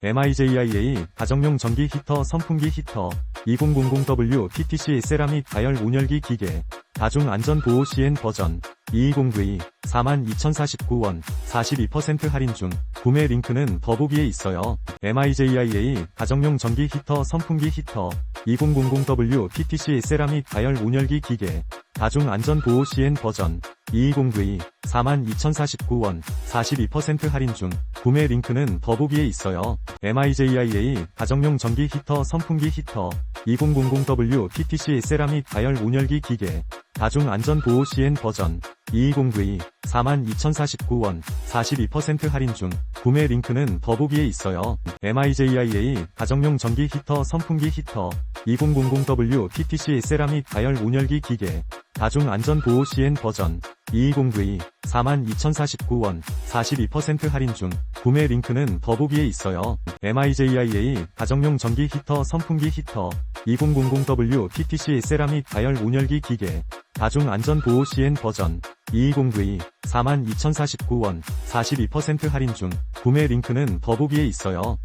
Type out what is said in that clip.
MIJIA 가정용 전기 히터 선풍기 히터 2000W PTC 세라믹 다열 온열기 기계 다중 안전 보호 CN 버전 220V 42,049원 42% 할인 중 구매 링크는 더보기에 있어요. MIJIA 가정용 전기 히터 선풍기 히터 2000W PTC 세라믹 다열 온열기 기계 다중 안전 보호 CN 버전 220V 42,049원 42% 할인 중 구매 링크는 더보기에 있어요. MIJIA 가정용 전기 히터 선풍기 히터 2000W PTC 세라믹 다열 온열기 기계 다중 안전 보호 CN 버전 220V 42,049원 42% 할인 중 구매 링크는 더보기에 있어요. MIJIA 가정용 전기 히터 선풍기 히터 2000W PTC 세라믹 다열 온열기 기계 다중 안전 보호 CN 버전 220V 42,049원 42% 할인 중 구매 링크는 더보기에 있어요. MIJIA 가정용 전기 히터 선풍기 히터 2000W PTC 세라믹 다열 온열기 기계 다중 안전 보호 CN 버전 220V 42,049원 42% 할인 중 구매 링크는 더보기에 있어요.